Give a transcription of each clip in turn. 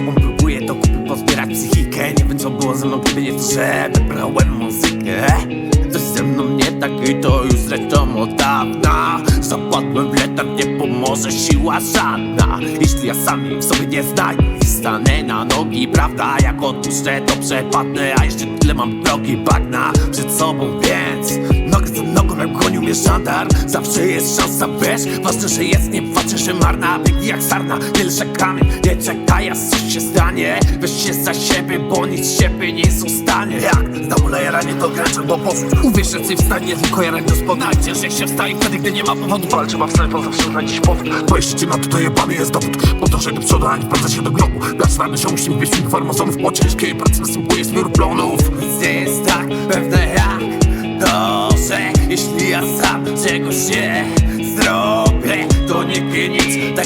sobą próbuję do kupy pozbierać psychikę. Nie wiem co było ze mną, gdyby nie to, że wybrałem muzykę. Coś ze mną nie tak i to już zresztą od dawna. Zapadłem w letarg, nie pomoże siła żadna. Jeśli ja sam w sobie nie znajdę stanę na nogi. Prawda, jak odpuszczę to przepadnę. A jeszcze tyle mam drogi bagna przed sobą, więc Jak gonił mnie żandar Zawsze jest szansa, wiesz? Ważne, że jest, nie patrzę, że marna Biegnij jak sarna, nie leżę kamień. Nie czekaj, aż coś się stanie. Weź się za siebie, bo nic z siebie nie zostanie. Jak? Znowu na jaranie to graczem, bo powód. Uwierz, że w stanie tylko jarać do spodna Ciężej się wstaje wtedy, gdy nie ma powodu. Ale trzeba wstać, bo zawsze znajdzie się powód. Bo jeśli ma tutaj jebany jest dowód. Po to, że do przodu, a nie się do grobu. Lecz rany się musimy być farmazonów Po ciężkiej pracy następuje zbiór plonów. Nic nie jest tak pewne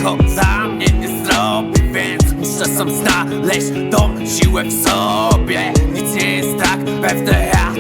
tego za mnie nie zrobi Więc muszę sam znaleźć tą siłę w sobie. Nic nie jest tak pewne jak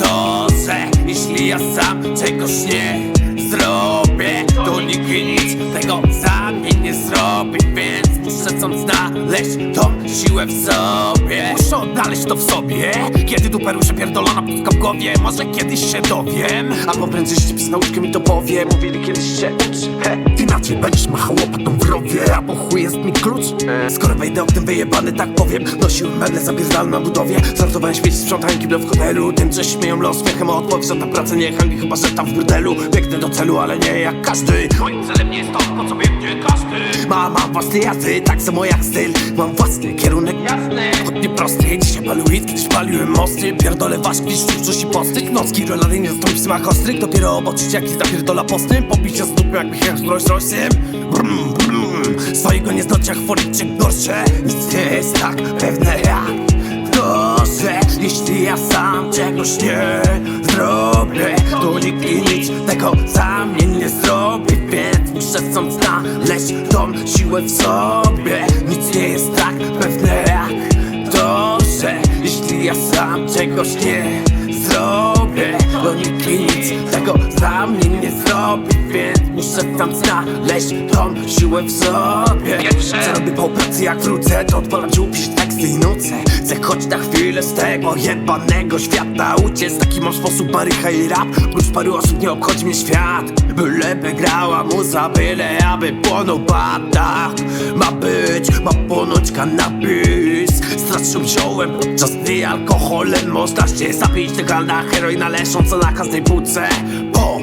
to, że jeśli ja sam czegoś nie zrobię To nikt nic tego za mnie nie zrobi Więc muszę sam znaleźć tą siłę w sobie Muszę odnaleźć to w sobie. Kiedy duper już pierdolona pustka w głowie Może kiedyś się dowiem. Albo prędzej ci z nauczkiem mi to powie. Mówili kiedyś się uczy he. Inaczej będziesz machał łopatą w rowie A po chuj jest mi klucz. Skoro wejdę oknem wyjebany tak powiem. Nosiłem meble zapierdalne na budowie. Zartowałem śmieci, sprzątałem kible w hotelu. Tym, że śmieją los śmiechem odpowiedź, że ta praca nie hangi Chyba, że tam w burdelu. Biegnę do celu, ale nie jak każdy. Moim celem nie jest to, po co biegnie każdy. Ma, mam własny jazdy, tak samo jak styl. Mam własny kierunek jasny Chodnie prosty, dzisiaj palu hit, kiedyś paliłem mosty. Pierdolę wasz pisz, wrzuci postych Nocki, rolady nie zastąpi smak ostrych. Dopiero oboczyć jaki zapierdola postym Pobicia z dupy jak Michał z Rolls Brum, brum Swojego nie zdocia chwalić czy gorsze. Nic nie jest tak pewne jak że jeśli ja sam czegoś nie zrobię To nikt i nic tego za mnie nie zrobi. Więc muszę sam znaleźć tą siłę w sobie. Nic nie jest ja sam czegoś nie zrobię To nikt nic tego za mnie nie zrobi Więc muszę tam znaleźć tą siłę w sobie. Co robię po pracy jak wrócę To odpalam ci upisz teksty i nucę Chcę choć na chwilę z tego jebanego świata uciec. Taki mam sposób barycha i rap Prócz paru osób nie obchodzi mnie świat. Byleby grała muza, byle aby płonął bata Ma być, ma płonąć kanabis Strasznym ziołem, podczas gdy alkoholem Można się zapić legalna heroina leżąca na każdej półce Bo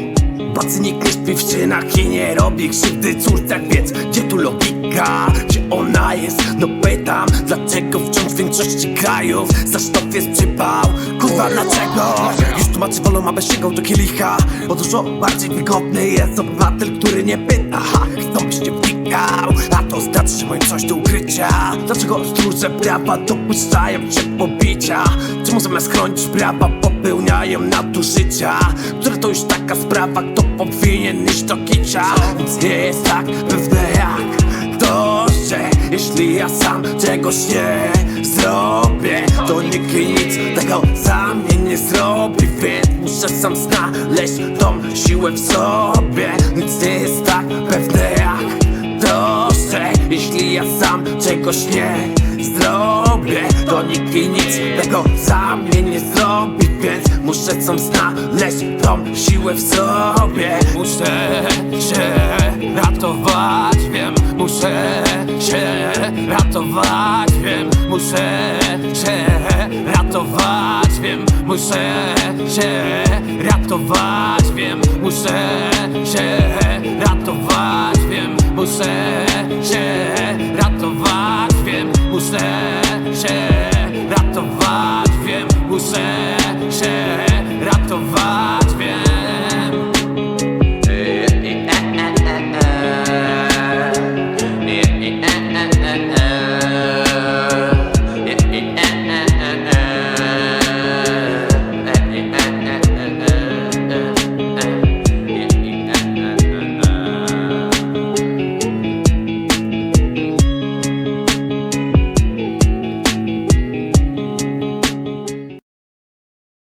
Bacy nikt nie śpi w szynach i nie robi krzywdy córce Więc gdzie tu logika? Gdzie ona jest? No pytam Dlaczego wciąż w większości krajów Za sztop jest przypał? Kurwa dlaczego? Już tłumaczy wolą, aby sięgał do kielicha Bo dużo bardziej wygodny jest obywatel, który nie pyta chcą byś nie wnikał A to znaczy, że mają coś do ukrycia Dlaczego stróże prawa dopuszczają się pobicia? Czemu zamiast chronić prawa popełniają nadużycia? Które to już taka sprawa, kto powinien iść do kicia Więc nie jest tak pewne jak to, że jeśli ja sam czegoś nie zrobię To nikt nic tego za mnie nie zrobi Więc muszę sam znaleźć tą siłę w sobie Nic nie czegoś nie zrobię To nikt i nic tego za mnie nie zrobi Więc muszę sam znaleźć tą siłę w sobie. Muszę się ratować, wiem. Muszę się ratować, wiem. Muszę się ratować, wiem. Muszę się ratować, wiem. Muszę się ratować, wiem. Muszę się Então vai.